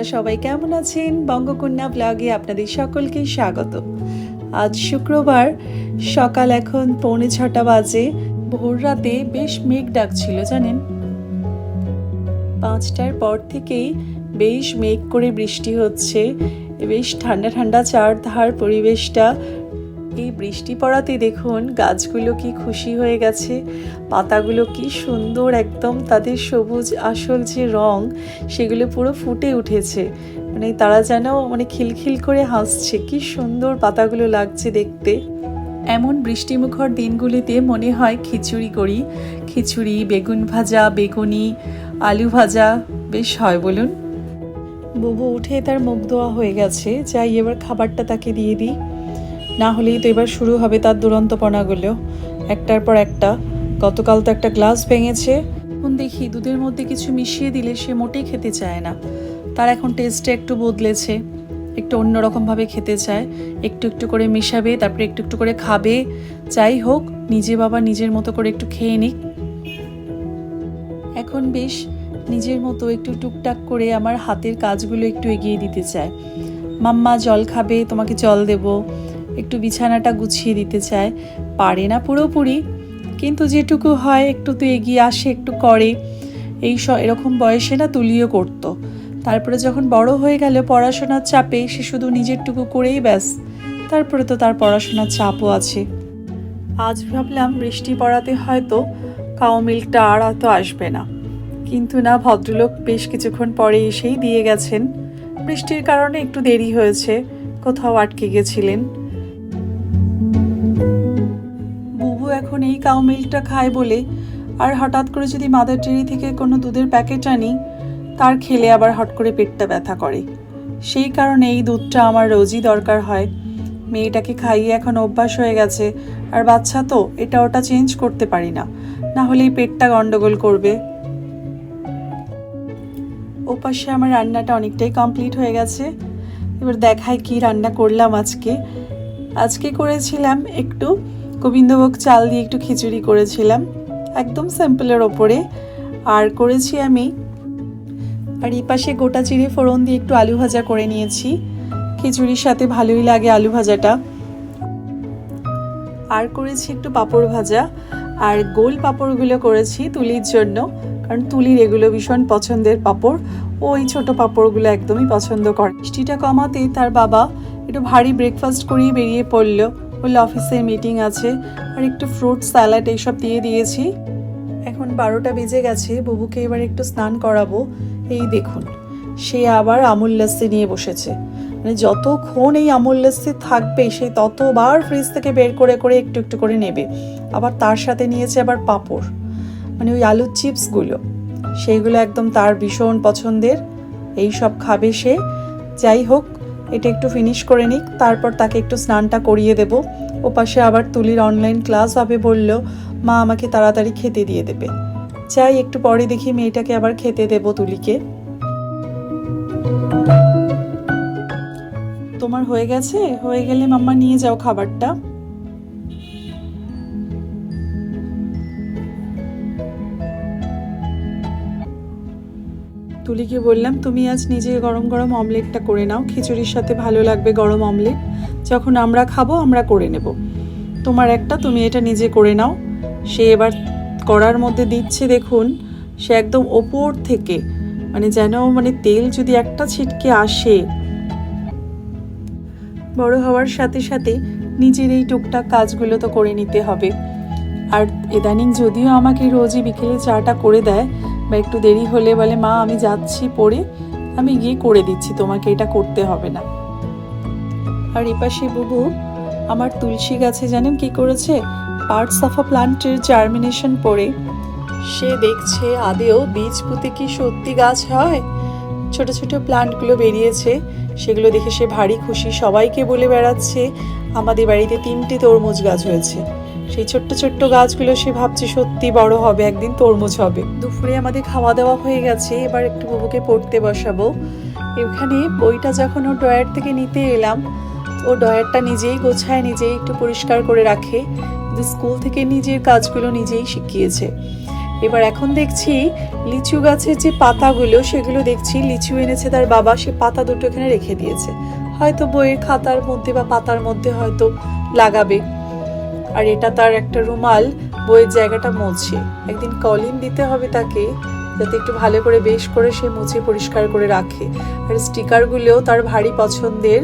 আপনারা সবাই কেমন আছেন? বঙ্গকন্যা ব্লগে আপনাদের সকলকে স্বাগত। আজ শুক্রবার, সকাল এখন পৌনে ছটা বাজে। ভোর রাতে বেশ মেঘ ডাকছিল, জানেন? পাঁচটার পর থেকেই বেশ মেঘ করে বৃষ্টি হচ্ছে। বেশ ঠান্ডা ঠান্ডা চারধার পরিবেশটা এই বৃষ্টি পড়াতে দেখুন গাছগুলো কি খুশি হয়ে গেছে, পাতাগুলো কি সুন্দর একদম তাদের সবুজ আসল যে রং, সেগুলো পুরো ফুটে উঠেছে। মানে তারা যেন মানে খিলখিল করে হাসছে, কি সুন্দর পাতাগুলো লাগছে দেখতে। এমন বৃষ্টিমুখর দিনগুলিতে মনে হয় খিচুড়ি করি। খিচুড়ি, বেগুন ভাজা, বেগুনি, আলু ভাজা, বেশ হয় বলুন। বুবু উঠে তার মুখ ধোয়া হয়ে গেছে, যাই এবার খাবারটা তাকে দিয়ে দিই। না হলেই তো এবার শুরু হবে তার দুরন্তপনাগুলো একটার পর একটা। গতকাল তো একটা গ্লাস ভেঙেছে। এখন দেখি দুধের মধ্যে কিছু মিশিয়ে দিলে সে মোটেই খেতে চায় না। তার এখন টেস্টটা একটু বদলেছে। একটু অন্যরকমভাবে খেতে চায়। একটু একটু করে মিশাবে, তারপরে একটু একটু করে খাবে। যাই হোক, নিজে বাবা নিজের মতো করে একটু খেয়ে নিক। এখন বেশ নিজের মতো একটু টুকটাক করে আমার হাতের কাজগুলো একটু এগিয়ে দিতে চায়। মাম্মা, জল খাবে, তোমাকে জল দেব। একটু বিছানাটা গুছিয়ে দিতে চায়। পারে না পুরোপুরি, কিন্তু যেটুকু হয় একটু তো এগিয়ে আসে, একটু করে। এই স, এরকম বয়সে না তুলিও করতো। তারপরে যখন বড় হয়ে গেল, পড়াশোনার চাপে সে শুধু নিজেরটুকু করেই ব্যাস। তারপরে তো তার পড়াশোনার চাপও আছে। আজ ভাবলাম বৃষ্টি পড়াতে হয়তো কাউ মিল্কটা আর হয়তো আসবে না। কিন্তু না, ভদ্রলোক বেশ কিছুক্ষণ পরে এসেই দিয়ে গেছেন। বৃষ্টির কারণে একটু দেরি হয়েছে, কোথাও আটকে গেছিলেন। এখন এই কাউ মিল্কটা খায় বলে আর হঠাৎ করে যদি মাদার ডেয়ারি থেকে কোনো দুধের প্যাকেট আনি, তার খেলে আবার হট করে পেটটা ব্যথা করে। সেই কারণে এই দুধটা আমার রোজই দরকার হয়। মেয়েটাকে খাইয়ে এখন অভ্যাস হয়ে গেছে। আর বাচ্চা তো, এটা ওটা চেঞ্জ করতে পারি না। না হলে এই পেটটা গন্ডগোল করবে। ওপাশে আমার রান্নাটা অনেকটাই কমপ্লিট হয়ে গেছে। এবার দেখাই কি রান্না করলাম আজকে। আজকে করেছিলাম একটু গোবিন্দভোগ চাল দিয়ে একটু খিচুড়ি করেছিলাম, একদম সিম্পলের ওপরে। আর করেছি আমি, আর এই পাশে গোটা চিড়ে ফোড়ন দিয়ে একটু আলু ভাজা করে নিয়েছি। খিচুড়ির সাথে ভালোই লাগে আলু ভাজাটা। আর করেছি একটু পাঁপড় ভাজা, আর গোল পাঁপড়গুলো করেছি তুলির জন্য, কারণ তুলির এগুলো ভীষণ পছন্দের পাঁপড়। ও এই ছোট পাঁপড়গুলো একদমই পছন্দ করে। মিষ্টিটা কমাতে তার বাবা একটু ভারী ব্রেকফাস্ট করেই বেরিয়ে পড়ল। বলল অফিসে মিটিং আছে, আর একটু ফ্রুট স্যালাড এইসব দিয়ে দিয়েছি। এখন বারোটা বেজে গেছে, বুবুকে এবার একটু স্নান করাবো। এই দেখুন, সে আবার আমুল লাস্সি নিয়ে বসেছে। মানে যতক্ষণ এই আমুল লাস্সি থাকবে, সে ততবার ফ্রিজ থেকে বের করে করে একটু একটু করে নেবে। আবার তার সাথে নিয়েছে আবার পাঁপড়। মানে ওই আলুর চিপসগুলো, সেইগুলো একদম তার ভীষণ পছন্দের। এই সব খাবে সে। যাই হোক এটা একটু ফিনিশ করে নিক, তারপর তাকে একটু স্নানটা করিয়ে দেব। ওপাশে আবার তুলির অনলাইন ক্লাস হবে বলল, মা আমাকে তাড়াতাড়ি খেতে দিয়ে দেবে। চাই একটু পরে দেখি মেয়েটাকে আবার খেতে দেব তুলিকে। তোমার হয়ে গেছে? হয়ে গেলে মাম্মা নিয়ে যাও খাবারটা। তুলিকে বললাম, তুমি আজ নিজে গরম গরম অমলেটটা করে নাও, খিচুড়ির সাথে ভালো লাগবে গরম অমলেট। যখন আমরা খাব, আমরা করে নেব। তোমার একটা, তুমি এটা নিজে করে নাও। সে এবার করার মধ্যে দিচ্ছে, দেখুন, সে একদম ওপর থেকে মানে যেন মানে তেল যদি একটা ছিটকে আসে, বড় হওয়ার সাথে সাথে নিজের এই টুকটাক কাজগুলো তো করে নিতে হবে। আর ইদানিং যদিও আমাকে রোজই বিকেলে চাটা করে দেয় বা একটু দেরি হলে বলে, মা, আমি যাচ্ছি, পড়ে। আমি গিয়ে করে দিচ্ছি, তোমাকে এটা করতে হবে না। আর এপাশে বুবু, আমার তুলসী গাছে জানেন কি করেছে? পার্টস অফ আ প্লান্টের জার্মিনেশন পড়ে। সে দেখছে আদেও বীজ পুঁতে কি সত্যি গাছ হয়? ছোট ছোট প্লান্টগুলো বেরিয়েছে। সেগুলো দেখে সে ভারী খুশি। সবাইকে বলে বেড়াচ্ছে, আমাদের বাড়িতে তিনটে তরমুজ গাছ হয়েছে। সেই ছোট্ট ছোট্ট গাছগুলো সে ভাবছে সত্যি বড় হবে, একদিন তরমুজ হবে। দুপুরে আমাদের খাওয়া দাওয়া হয়ে গেছে, এবার একটু বাবুকে পড়তে বসাবো। এখানে বইটা যখন ও ড্রয়ার থেকে নিতে এলাম, ও ড্রয়ারটা নিজেই গোছায়, নিজেই একটু পরিষ্কার করে রাখে। স্কুল থেকে নিজের কাজগুলো নিজেই শিখিয়েছে। এবার এখন দেখছি লিচু গাছের যে পাতাগুলো, সেগুলো দেখছি লিচু এনেছে তার বাবা, সে পাতা দুটো এখানে রেখে দিয়েছে। হয়তো বইয়ের খাতার মধ্যে বা পাতার মধ্যে হয়তো লাগাবে। আর এটা তার একটা রুমাল, বইয়ের জায়গাটা মুছে। একদিন কলিন দিতে হবে তাকে, যাতে একটু ভালো করে বেশ করে সে মুছে পরিষ্কার করে রাখে। আর স্টিকারগুলোও তার ভারী পছন্দের।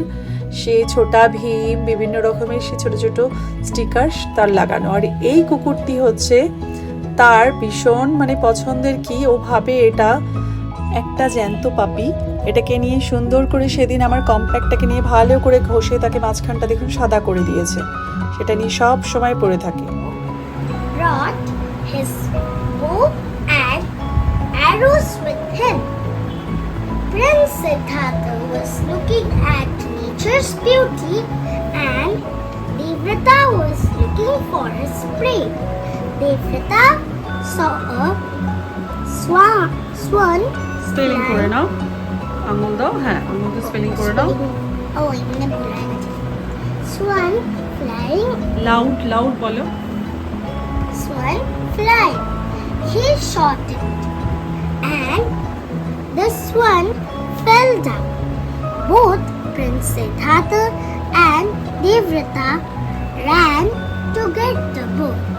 সে ছোটা ভীম, বিভিন্ন রকমের সে ছোট ছোট স্টিকার তার লাগানো। আর এই কুকুরটি হচ্ছে তার ভীষণ মানে পছন্দের কি, ও ভাবে এটা একটা জ্যান্ত পাপি এটাকে নিয়ে সুন্দর করে সেদিন আমার কম্প্যাক্টটাকে নিয়ে ভালো করে ঘষে তাকে মাঝখানটা দেখুন সাদা করে দিয়েছে। সেটা নিয়ে সব সময় পড়ে থাকে। Devrata saw a swan, swan spelling করে নাও আঙুল দাও হ্যাঁ আঙুল দিয়ে স্পেলিং করে নাও Oh, I'm gonna be right. Swan flying loud loud বলো swan flying. He shot it, and the swan fell down. Both Prince Siddhartha and Devrata ran to get the boat.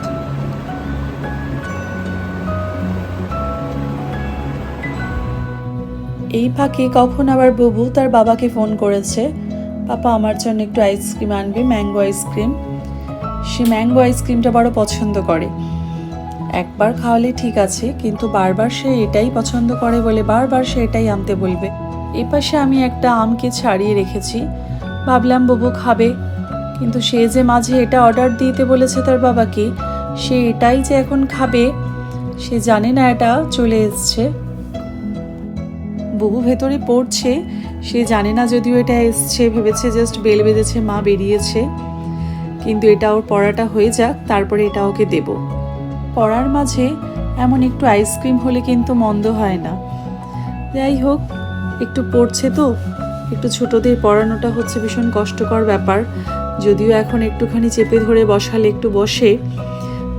এই ফাঁকে কখন আবার বুবু তার বাবাকে ফোন করেছে? পাপা, আমার জন্য একটু আইসক্রিম আনবে, ম্যাঙ্গো আইসক্রিম। সে ম্যাঙ্গো আইসক্রিমটা বড় পছন্দ করে। একবার খাওয়ালে ঠিক আছে, কিন্তু বারবার সে এটাই পছন্দ করে বলে বারবার সে এটাই আনতে বলবে। এই পাশে আমি একটা আমকে ছাড়িয়ে রেখেছি। ভাবলাম বুবু খাবে, কিন্তু সে যে মাঝে এটা অর্ডার দিতে বলেছে তার বাবাকে, সে এটাই যে এখন খাবে, সে জানে না এটা চলে এসছে। বুবু ভেতরে পড়ছে, সে জানে না যদিও এটা এসছে, ভেবেছে জাস্ট বেল বেঁধেছে, মা বেরিয়েছে। কিন্তু এটা ওর পড়াটা হয়ে যাক, তারপরে এটা ওকে দেব। পড়ার মাঝে এমন একটু আইসক্রিম হলে কিন্তু মন্দ হয় না। যাই হোক, একটু পড়ছে তো, একটু ছোটদের পড়ানোটা হচ্ছে ভীষণ কষ্টকর ব্যাপার। যদিও এখন একটুখানি চেপে ধরে বসালে একটু বসে,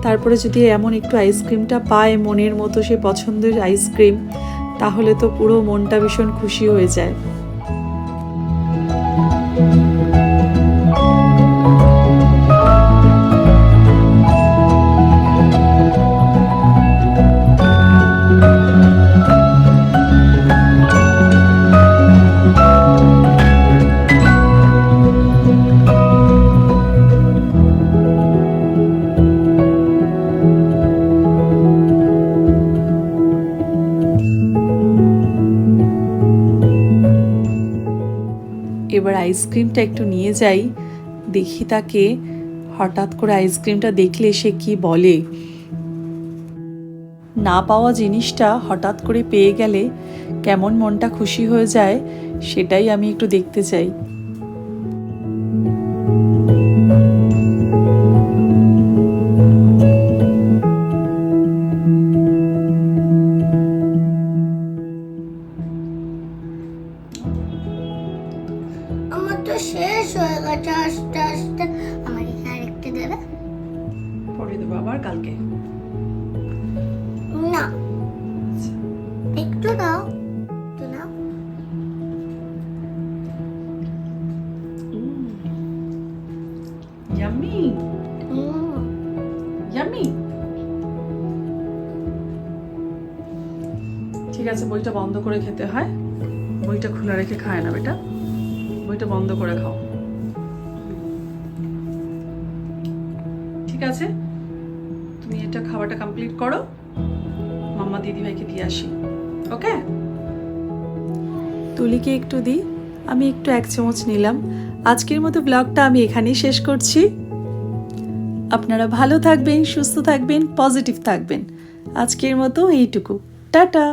তারপরে যদি এমন একটু আইসক্রিমটা পায় মনের মতো সে পছন্দের আইসক্রিম তাহলে তো পুরো মনটা ভীষণ খুশি হয়ে যায়। এবার আইসক্রিমটা একটু নিয়ে যাই, দেখি তাকে। হঠাৎ করে আইসক্রিমটা দেখলে সে কি বলে? না পাওয়া জিনিসটা হঠাৎ করে পেয়ে গেলে কেমন মনটা খুশি হয়ে যায়, সেটাই আমি একটু দেখতে চাই। আবার কালকে? না। একটু দাও। একটু ঠিক আছে বইটা বন্ধ করে খেতে হয়। বইটা খোলা রেখে খায় না বেটা। বইটা বন্ধ করে খাও। ঠিক আছে? খাওয়াটা কমপ্লিট করো। মাম্মা দিদি ভাইকে দিয়ে আসি ওকে তুলিকে একটু দিই, আমি একটু এক চামচ নিলাম। আজকের মতো ব্লগটা আমি এখানেই শেষ করছি। আপনারা ভালো থাকবেন, সুস্থ থাকবেন পজিটিভ থাকবেন। আজকের মতো এইটুকু। টাটা!